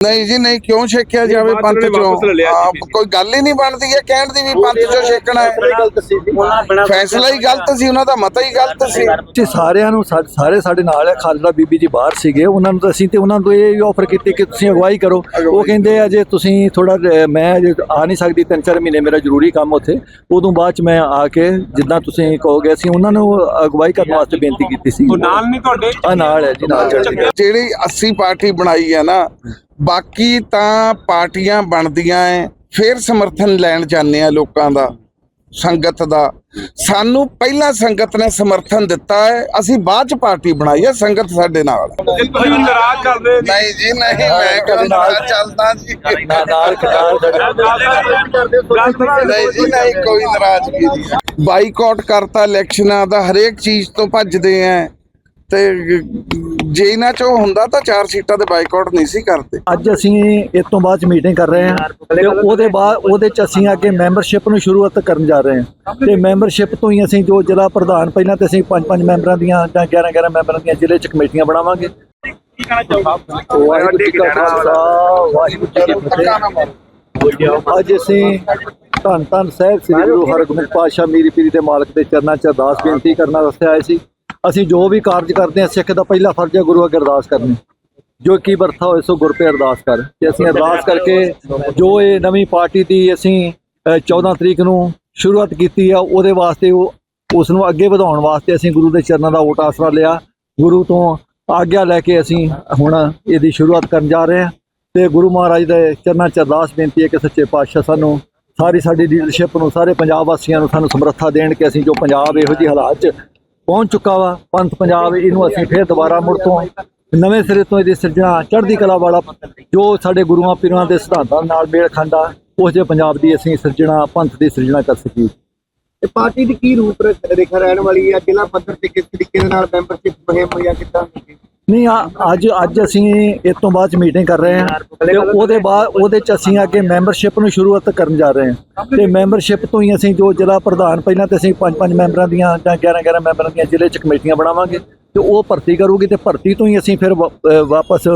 ਨਹੀਂ ਜੀ ਨਹੀਂ ਕਿਉਂ ਛੇਕਿਆ ਜਾਵੇ ਪੰਥ ਚ। ਕੋਈ ਗੱਲ ਹੀ ਨਹੀਂ ਬਣਦੀ ਹੈ ਕਹਿਣ ਦੀ ਵੀ ਪੰਥ ਚੋਂ ਛੇਕਣਾ ਹੈ। ਗਲਤ ਸੀ ਜੀ ਫੈਸਲਾ ਹੀ ਗਲਤ ਸੀ ਉਹਨਾਂ ਦਾ ਮਤਾ ਹੀ ਗਲਤ ਸੀ। ਤੇ ਸਾਰਿਆਂ ਨੂੰ ਸਾਰੇ ਸਾਡੇ ਨਾਲ ਹੈ ਖਾਲੜਾ ਬੀਬੀ ਜੀ ਬਾਹਰ ਸੀਗੇ ਉਹਨਾਂ ਨੂੰ ਤਾਂ ਅਸੀਂ ਤੇ ਉਹਨਾਂ ਨੂੰ ਇਹ ਆਫਰ ਕੀਤੀ ਕਿ ਤੁਸੀਂ ਅਗਵਾਈ ਕਰੋ। ਉਹ ਕਹਿੰਦੇ ਆ ਜੇ ਤੁਸੀਂ ਥੋੜਾ ਮੈਂ ਆ ਨਹੀਂ ਸਕਦੀ ਤਿੰਨ ਚਾਰ ਮਹੀਨੇ ਮੇਰਾ ਜ਼ਰੂਰੀ ਕੰਮ ਉੱਥੇ ਉਦੋਂ ਬਾਅਦ ਚ ਮੈਂ ਆ ਕੇ ਜਿੱਦਾਂ ਤੁਸੀਂ ਕਹੋਗੇ ਅਸੀਂ ਉਹਨਾਂ ਨੂੰ ਅਗਵਾਈ ਕਰਨ ਵਾਸਤੇ ਬੇਨਤੀ ਕੀਤੀ ਸੀ। ਉਹ ਨਾਲ ਨਹੀਂ ਤੁਹਾਡੇ? ਆ ਨਾਲ ਹੈ ਜੀ ਨਾਲ ਜਿਹੜੀ 80 ਪਾਰਟੀ ਬਣਾਈ ਹੈ ਨਾ ਬਾਕੀ ਤਾਂ ਪਾਰਟੀਆਂ ਬਣਦੀਆਂ ਐ ਫਿਰ ਸਮਰਥਨ ਲੈਣ ਜਾਂਦੇ ਆ ਲੋਕਾਂ ਦਾ ਸੰਗਤ ਦਾ। ਸਾਨੂੰ ਪਹਿਲਾਂ ਸੰਗਤ ਨੇ ਸਮਰਥਨ ਦਿੱਤਾ ਹੈ ਅਸੀਂ ਬਾਅਦ ਚ ਪਾਰਟੀ ਬਣਾਈ ਹੈ ਸੰਗਤ ਸਾਡੇ ਨਾਲ। ਜੇ ਤੁਸੀਂ ਨਾਰਾਜ਼ ਕਰਦੇ ਨਹੀਂ ਜੀ ਨਹੀਂ ਮੈਂ ਕਦੇ ਨਾਲ ਚੱਲਦਾ ਜੀ। ਨਾਲ। ਨਹੀਂ ਜੀ ਨਹੀਂ ਕੋਈ ਨਾਰਾਜ਼ਗੀ ਨਹੀਂ ਬਾਈਕਾਟ ਕਰਤਾ ਇਲੈਕਸ਼ਨਾਂ ਦਾ ਹਰੇਕ ਚੀਜ਼ ਤੋਂ ਭੱਜਦੇ ਆ ਤੇ ਜੇ ਇਹਨਾਂ ਚੋਂ ਹੁੰਦਾ ਤਾਂ ਚਾਰ ਸੀਟਾਂ ਤੇ ਬਾਈਕਾਟ ਨਹੀਂ ਸੀ ਕਰਦੇ। ਅੱਜ ਅਸੀਂ ਇਸ ਤੋਂ ਬਾਅਦ ਮੀਟਿੰਗ ਕਰ ਰਹੇ ਹਾਂ ਤੇ ਉਹਦੇ ਬਾਅਦ ਉਹਦੇ ਚ ਅਸੀਂ ਅੱਗੇ ਮੈਂਬਰਸ਼ਿਪ ਨੂੰ ਸ਼ੁਰੂਆਤ ਕਰਨ ਜਾ ਰਹੇ ਹਾਂ। ਤੇ ਮੈਂਬਰਸ਼ਿਪ ਤੋਂ ਹੀ ਅਸੀਂ ਜੋ ਜ਼ਿਲ੍ਹਾ ਪ੍ਰਧਾਨ ਪਹਿਲਾਂ ਤੇ ਅਸੀਂ ਪੰਜ ਪੰਜ ਮੈਂਬਰਾਂ ਦੀਆਂ ਜਾਂ 11 11 ਮੈਂਬਰਾਂ ਦੀਆਂ ਜ਼ਿਲ੍ਹੇ ਚ ਕਮੇਟੀਆਂ ਬਣਾਵਾਂਗੇ। ਵਾਹਿਗੁਰੂ ਜੀ ਕਾ ਖਾਲਸਾ, ਵਾਹਿਗੁਰੂ ਜੀ ਕੀ ਫਤਿਹ। ਅੱਜ ਅਸੀਂ ਧੰਨ ਧੰਨ ਸਾਹਿਬ ਸ੍ਰੀ ਗੁਰੂ ਹਰਗੋਬਿੰਦ ਪਾਤਸ਼ਾਹ ਮੀਰੀ ਪੀਰੀ ਦੇ ਮਾਲਕ ਦੇ ਚਰਨਾਂ 'ਚ ਅਰਦਾਸ ਬੇਨਤੀ ਕਰਨ ਵਾਸਤੇ ਆਏ ਸੀ। ਅਸੀਂ ਜੋ ਵੀ ਕਾਰਜ ਕਰਦੇ ਹਾਂ ਸਿੱਖ ਦਾ ਪਹਿਲਾ ਫਰਜ਼ ਹੈ ਗੁਰੂ ਅੱਗੇ ਅਰਦਾਸ ਕਰਨੀ। ਜੋ ਕੀ ਵਰਥਾ ਹੋਏ ਸੋ ਗੁਰ ਤੇ ਅਰਦਾਸ ਕਰ। ਤੇ ਅਸੀਂ ਅਰਦਾਸ ਕਰਕੇ ਜੋ ਇਹ ਨਵੀਂ ਪਾਰਟੀ ਦੀ ਅਸੀਂ ਅ, 14 ਤਰੀਕ ਨੂੰ ਸ਼ੁਰੂਆਤ ਕੀਤੀ ਆ ਉਹਦੇ ਵਾਸਤੇ ਉਹ ਉਸ ਨੂੰ ਅੱਗੇ ਵਧਾਉਣ ਵਾਸਤੇ ਅਸੀਂ ਗੁਰੂ ਦੇ ਚਰਨਾਂ ਦਾ ਓਟ ਆਸਰਾ ਲਿਆ। ਗੁਰੂ ਤੋਂ ਆਗਿਆ ਲੈ ਕੇ ਅਸੀਂ ਹੁਣ ਇਹਦੀ ਸ਼ੁਰੂਆਤ ਕਰਨ ਜਾ ਰਹੇ ਹਾਂ। ਤੇ ਗੁਰੂ ਮਹਾਰਾਜ ਦੇ ਚਰਨਾਂ 'ਚ ਅਰਦਾਸ ਬੇਨਤੀ ਹੈ ਕਿ ਸੱਚੇ ਪਾਤਸ਼ਾਹ ਸਾਨੂੰ ਸਾਰੀ ਸਾਡੀ ਲੀਡਰਸ਼ਿਪ ਨੂੰ ਸਾਰੇ ਪੰਜਾਬ ਵਾਸੀਆਂ ਨੂੰ ਸਾਨੂੰ ਸਮਰੱਥਾ ਦੇਣ ਕਿ ਅਸੀਂ ਜੋ ਪੰਜਾਬ ਇਹੋ ਜਿਹੇ ਹਾਲਾਤ 'ਚ ਪਹੁੰਚ ਚੁੱਕਾ ਵਾ ਪੰਥ ਪੰਜਾਬ, ਇਹਨੂੰ ਅਸੀਂ ਫੇਰ ਦੁਬਾਰਾ ਮੁੜ ਤੋਂ ਨਵੇਂ ਸਿਰੇ ਤੋਂ ਇਹਦੀ ਸਿਰਜਣਾ, ਚੜ੍ਹਦੀ ਕਲਾ ਵਾਲਾ ਜੋ ਸਾਡੇ ਗੁਰੂਆਂ ਪੀਰਾਂ ਦੇ ਸਿਧਾਂਤਾਂ ਨਾਲ ਮੇਲ ਖਾਂਦਾ ਉਸ ਜਿਹੇ ਪੰਜਾਬ ਦੀ ਅਸੀਂ ਸਿਰਜਣਾ, ਪੰਥ ਦੀ ਸਿਰਜਣਾ ਕਰ ਸਕੀਏ। ਤੇ ਪਾਰਟੀ ਦੀ ਕੀ ਰੂਪ ਰੇਖਾ ਰਹਿਣ ਵਾਲੀ ਹੈ? ਜ਼ਿਲ੍ਹਾ ਪੱਧਰ ਤੇ ਕਿਸ ਤਰੀਕੇ ਦੇ ਨਾਲ ਮੈਂਬਰਸ਼ਿਪ ਮੁਹਿੰਮ ਜਾਂ ਕਿੱਦਾਂ ਹੋਵੇਗੀ ਨਹੀਂ, ਆ- ਅੱਜ ਅੱਜ ਅਸੀਂ ਇਸ ਤੋਂ ਬਾਅਦ ਮੀਟਿੰਗ ਕਰ ਰਹੇ ਹਾਂ ਤੇ ਉਹਦੇ ਬਾਅਦ, ਉਹਦੇ ਚ ਅਸੀਂ ਅੱਗੇ ਮੈਂਬਰਸ਼ਿਪ ਨੂੰ ਸ਼ੁਰੂਆਤ ਕਰਨ ਜਾ ਰਹੇ ਹਾਂ। ਤੇ ਮੈਂਬਰਸ਼ਿਪ ਤੋਂ ਹੀ ਅਸੀਂ ਜੋ ਜ਼ਿਲ੍ਹਾ ਪ੍ਰਧਾਨ ਪਹਿਲਾਂ ਤੇ ਅਸੀਂ ਪੰਜ ਪੰਜ ਮੈਂਬਰਾਂ ਦੀਆਂ ਜਾਂ 11 11 ਮੈਂਬਰਾਂ ਦੀਆਂ ਜ਼ਿਲ੍ਹੇ ਚ ਕਮੇਟੀਆਂ ਬਣਾਵਾਂਗੇ ਤੇ ਉਹ ਭਰਤੀ ਕਰੂਗੀ ਤੇ ਭਰਤੀ ਤੋਂ ਹੀ ਅਸੀਂ ਫਿਰ ਵਾ- ਅਹ ਵਾਪਸ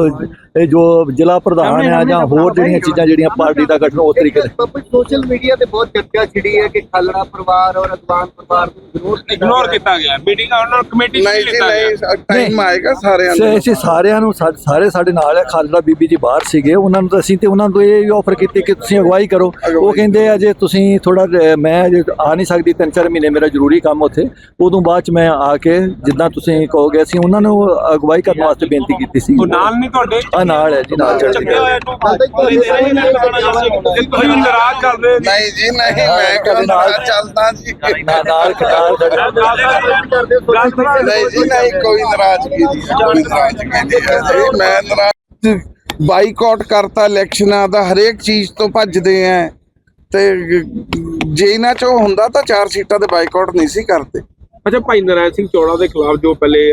ਇਹ ਜੋ ਜ਼ਿਲ੍ਹਾ ਪ੍ਰਧਾਨ ਆ ਜਾਂ ਹੋਰ ਜਿਹੜੀਆਂ ਚੀਜ਼ਾਂ ਜਿਹੜੀਆਂ ਪਾਰਟੀ ਦਾ ਗਠਨ ਉਸ ਤਰੀਕੇ ਦੇ। ਸੋਸ਼ਲ ਮੀਡੀਆ ਤੇ ਬਹੁਤ ਚਰਚਾ ਛਿੜੀ ਹੈ ਕਿ ਖਾਲੜਾ ਪਰਿਵਾਰ ਔਰ ਅਦਵਾਨ ਪਰਿਵਾਰ ਨੂੰ ਵਿਰੋਧ ਇਗਨੋਰ ਕੀਤਾ ਗਿਆ। ਮੀਟਿੰਗ ਉਹਨਾਂ ਨੂੰ ਕਮੇਟੀ ਨਹੀਂ ਨਹੀਂ ਟਾਈਮ ਆਏਗਾ ਸਾਰਿਆਂ ਨੂੰ। ਅਸੀਂ ਸਾਰਿਆਂ ਨੂੰ ਸਾਰੇ ਸਾਡੇ ਨਾਲ ਹੈ ਖਾਲੜਾ ਬੀਬੀ ਜੀ ਬਾਹਰ ਸੀਗੇ ਉਹਨਾਂ ਨੂੰ ਤਾਂ ਅਸੀਂ ਤੇ ਉਹਨਾਂ ਨੂੰ ਇਹ ਆਫਰ ਕੀਤੀ ਕਿ ਤੁਸੀਂ ਅਗਵਾਈ ਕਰੋ। ਉਹ ਕਹਿੰਦੇ ਆ ਜੇ ਤੁਸੀਂ ਥੋੜਾ ਮੈਂ ਆ ਨਹੀਂ ਸਕਦੀ ਤਿੰਨ ਚਾਰ ਮਹੀਨੇ ਮੇਰਾ ਜ਼ਰੂਰੀ ਕੰਮ ਉੱਥੇ। ਉਦੋਂ ਬਾਅਦ ਚ ਮੈਂ ਆ ਕੇ ਜਿੱਦਾਂ ਤੁਸੀਂ ਕਹੋਗੇ ਅਸੀਂ ਉਹਨਾਂ ਨੂੰ ਅਗਵਾਈ ਕਰਨ ਵਾਸਤੇ ਬੇਨਤੀ ਕੀਤੀ ਸੀ। ਉਹ ਨਾਲ ਨਹੀਂ ਤੁਹਾਡੇ? ਨਾਲ ਹੈ ਜੀ ਨਾਲ ਚੜ੍ਹਦੀ ਕਲਾ। ਜੇ ਤੁਸੀਂ ਨਾਰਾਜ਼ ਕਰਦੇ ਨਹੀਂ ਜੀ ਨਹੀਂ ਮੈਂ ਕਦੇ ਨਾਲ ਚੱਲਦਾ ਜੀ। ਨਾਲ ਨਾਲ ਨਾਲ ਨਹੀਂ ਜੀ ਨਹੀਂ ਕੋਈ ਨਾਰਾਜ਼ਗੀ ਨਹੀਂ ਕੋਈ ਨਾਰਾਜ਼ਗੀ ਨਹੀਂ ਹੈ ਜੀ। ਮੈਂ ਨਾਰਾਜ਼ ਬਾਈਕਾਟ ਕਰਤਾ ਇਲੈਕਸ਼ਨਾਂ ਦਾ ਹਰੇਕ ਚੀਜ਼ ਤੋਂ ਭੱਜਦੇ ਆ ਤੇ ਜੇ ਇਹਨਾਂ ਚੋਂ ਹੁੰਦਾ ਤਾਂ ਚਾਰ ਸੀਟਾਂ ਤੇ ਬਾਈਕਾਟ ਨਹੀਂ ਸੀ ਕਰਦੇ। ਅੱਛਾ ਭਾਈ ਨਰਾਇਣ ਸਿੰਘ ਚੌੜਾ ਦੇ ਖਿਲਾਫ ਜੋ ਪਹਿਲੇ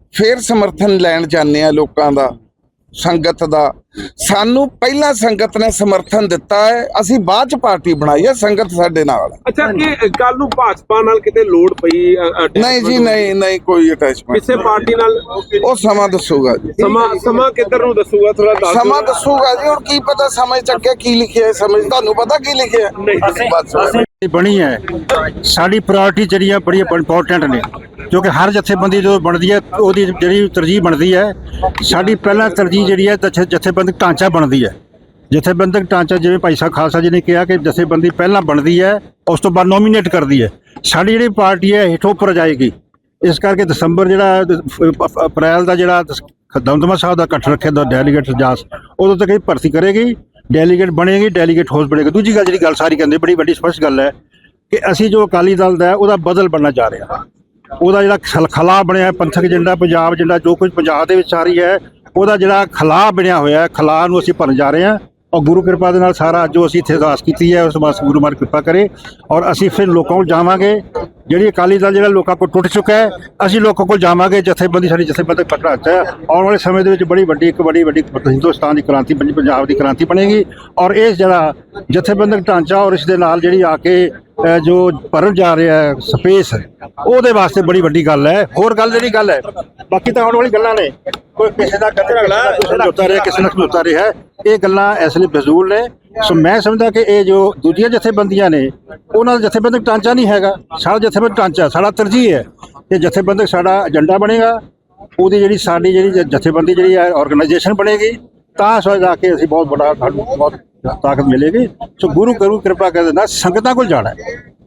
ਫਿਰ ਸਮਰਥਨ ਲੈਣ ਜਾਂਦੇ ਆ ਲੋਕਾਂ ਦਾ ਸੰਗਤ ਦਾ ਸਾਨੂੰ ਪਹਿਲਾਂ ਸੰਗਤ ਨੇ ਸਮਰਥਨ ਦਿੱਤਾ ਹੈ ਅਸੀਂ ਬਾਅਦ ਚ ਪਾਰਟੀ ਬਣਾਈ ਹੈ ਸੰਗਤ ਸਾਡੇ ਨਾਲ। ਅੱਛਾ ਕਿ ਕੱਲ ਨੂੰ ਭਾਜਪਾ ਨਾਲ ਕਿਤੇ ਲੋੜ ਪਈ ਨਹੀਂ ਜੀ ਨਹੀਂ ਨਹੀਂ ਕੋਈ ਅਟੈਚਮੈਂਟ ਕਿਸੇ ਪਾਰਟੀ ਨਾਲ ਉਹ ਸਮਾਂ ਦੱਸੂਗਾ ਜੀ ਸਮਾਂ ਸਮਾਂ ਕਿੱਧਰ ਨੂੰ ਦੱਸੂਗਾ ਥੋੜਾ ਦੱਸ। ਸਮਾਂ ਦੱਸੂਗਾ ਜੀ ਹੁਣ ਕੀ ਪਤਾ ਸਮਝ ਚੱਕਿਆ ਕੀ ਲਿਖਿਆ ਹੈ ਸਮਝ ਤੁਹਾਨੂੰ ਪਤਾ ਕੀ ਲਿਖਿਆ? ਨਹੀਂ ਬਸ ਬਣੀ ਹੈ। ਸਾਡੀ ਪ੍ਰਾਇੋਰਟੀ ਜਿਹੜੀ ਆ ਬੜੀ ਇੰਪੋਰਟੈਂਟ ਨੇ ਕਿਉਂਕਿ ਹਰ ਜਥੇਬੰਦੀ ਜਦੋਂ ਬਣਦੀ ਹੈ, ਉਹਦੀ ਜਿਹੜੀ ਤਰਜੀਹ ਬਣਦੀ ਹੈ, ਸਾਡੀ ਪਹਿਲਾਂ ਤਰਜੀਹ ਜਿਹੜੀ ਹੈ ਜਥੇਬੰਦਕ ਢਾਂਚਾ ਬਣਦੀ ਹੈ। ਜਥੇਬੰਦਕ ਢਾਂਚਾ ਜਿਵੇਂ ਭਾਈ ਸਾਹਿਬ ਖਾਲਸਾ ਜੀ ਨੇ ਕਿਹਾ ਕਿ ਜਥੇਬੰਦੀ ਪਹਿਲਾਂ ਬਣਦੀ ਹੈ, ਉਸ ਤੋਂ ਬਾਅਦ ਨੋਮੀਨੇਟ ਕਰਦੀ ਹੈ। ਸਾਡੀ ਜਿਹੜੀ ਪਾਰਟੀ ਹੈ, ਹੇਠੋਂ ਉੱਪਰ ਜਾਏਗੀ। ਇਸ ਕਰਕੇ ਦਸੰਬਰ ਜਿਹੜਾ, ਅਪ੍ਰੈਲ ਦਾ ਜਿਹੜਾ ਦਮਦਮਾ ਸਾਹਿਬ ਦਾ ਇਕੱਠ ਰੱਖਿਆ, ਦਾ ਡੈਲੀਗੇਟ ਜਾਸ ਉਦੋਂ ਤੱਕ ਇਹ ਭਰਤੀ ਕਰੇਗੀ। ਡੈਲੀਗੇਟ ਬਣੇਗੀ ਡੈਲੀਗੇਟ ਹਾਊਸ ਬਣੇਗਾ। ਦੂਜੀ ਗੱਲ ਜਿਹੜੀ ਗੱਲ ਸਾਰੀ ਕਹਿੰਦੇ, ਬੜੀ ਵੱਡੀ ਸਪਸ਼ਟ ਗੱਲ ਹੈ ਕਿ ਅਸੀਂ ਜੋ ਅਕਾਲੀ ਦਲ ਦਾ ਉਹਦਾ ਬਦਲ ਬਣਨਾ ਜਾ ਰਿਹਾ। ਉਹਦਾ ਜਿਹੜਾ ਖਲ- ਖਲਾ ਬਣਿਆ ਪੰਥਕ ਏਜੰਡਾ, ਪੰਜਾਬ ਏਜੰਡਾ, ਜੋ ਕੁਝ ਪੰਜਾਬ ਦੇ ਵਿੱਚ ਆ ਰਹੀ ਹੈ, ਉਹਦਾ ਜਿਹੜਾ ਖਲਾ ਬਣਿਆ ਹੋਇਆ ਹੈ, ਖਲਾ ਨੂੰ ਅਸੀਂ ਭਰਨ ਜਾ ਰਹੇ ਹਾਂ। ਔਰ ਗੁਰੂ ਕਿਰਪਾ ਦੇ ਨਾਲ ਸਾਰਾ ਜੋ ਅਸੀਂ ਇੱਥੇ ਅਰਦਾਸ ਕੀਤੀ ਹੈ, ਉਸ ਵਾਸਤੇ ਗੁਰੂ ਮਾਰ ਕਿਰਪਾ ਕਰੇ। ਔਰ ਅਸੀਂ ਫਿਰ ਲੋਕਾਂ ਕੋਲ ਜਾਵਾਂਗੇ। ਜਿਹੜੀ ਅਕਾਲੀ ਦਲ ਜਿਹੜਾ ਲੋਕਾਂ ਕੋਲ ਟੁੱਟ ਚੁੱਕਾ ਹੈ, ਅਸੀਂ ਲੋਕਾਂ ਕੋਲ ਜਾਵਾਂਗੇ, ਜਥੇਬੰਦੀ, ਸਾਡੀ ਜਥੇਬੰਦੀ ਪਕੜਾ ਹੈ। ਆਉਣ ਵਾਲੇ ਸਮੇਂ ਦੇ ਵਿੱਚ ਬੜੀ ਵੱਡੀ, ਇੱਕ ਬੜੀ ਵੱਡੀ ਹਿੰਦੁਸਤਾਨ ਦੀ ਕ੍ਰਾਂਤੀ ਬਣੀ, ਪੰਜਾਬ ਦੀ ਕ੍ਰਾਂਤੀ ਬਣੇਗੀ ਔਰ ਇਹ ਜਿਹੜਾ ਜਥੇਬੰਦਕ ਢਾਂਚਾ ਔਰ ਇਸ ਦੇ ਨਾਲ ਜਿਹੜੀ ਆ ਕੇ ਜੋ ਭਰਨ ਜਾ ਰਿਹਾ ਹੈ, ਸਪੇਸ ਉਹਦੇ ਵਾਸਤੇ ਬੜੀ ਵੱਡੀ ਗੱਲ ਹੈ। ਹੋਰ ਗੱਲ ਜਿਹੜੀ ਗੱਲ ਹੈ, ਬਾਕੀ ਤਾਂ ਆਉਣ ਵਾਲੀ ਗੱਲਾਂ ਨੇ। ਕੋਈ ਕਿਸੇ ਦਾ ਕਤਲ ਅਗਲਾ ਕਿਸੇ ਰਿਹਾ, ਕਿਸੇ ਨਾਲ ਜੁੱਤਾ ਰਿਹਾ। ਇਹ ਗੱਲਾਂ ਇਸ ਲਈ ਫਜ਼ੂਲ ਨੇ। ਸੋ ਮੈਂ ਸਮਝਦਾ ਕਿ ਇਹ ਜੋ ਦੂਜੀਆਂ ਜਥੇਬੰਦੀਆਂ ਨੇ, ਉਹਨਾਂ ਦਾ ਜਥੇਬੰਦਕ ਢਾਂਚਾ ਨਹੀਂ ਹੈਗਾ। ਸਾਡਾ ਜਥੇਬੰਦਕ ਢਾਂਚਾ, ਸਾਡਾ ਤਰਜੀਹ ਹੈ ਕਿ ਜਥੇਬੰਦਕ ਸਾਡਾ ਏਜੰਡਾ ਬਣੇਗਾ, ਉਹਦੀ ਜਿਹੜੀ ਸਾਡੀ ਜਿਹੜੀ ਜਥੇਬੰਦੀ ਜਿਹੜੀ ਹੈ ਆਰਗੇਨਾਈਜੇਸ਼ਨ ਬਣੇਗੀ, ਤਾਂ ਸੋ ਜਾ ਕੇ ਅਸੀਂ ਬਹੁਤ ਵੱਡਾ, ਸਾਨੂੰ ਬਹੁਤ ਤਾਕਤ ਮਿਲੇਗੀ। ਸੋ ਗੁਰੂ ਕਰੂ ਕਿਰਪਾ ਕਰਦੇ ਨਾਲ ਸੰਗਤਾਂ ਕੋਲ ਜਾਣਾ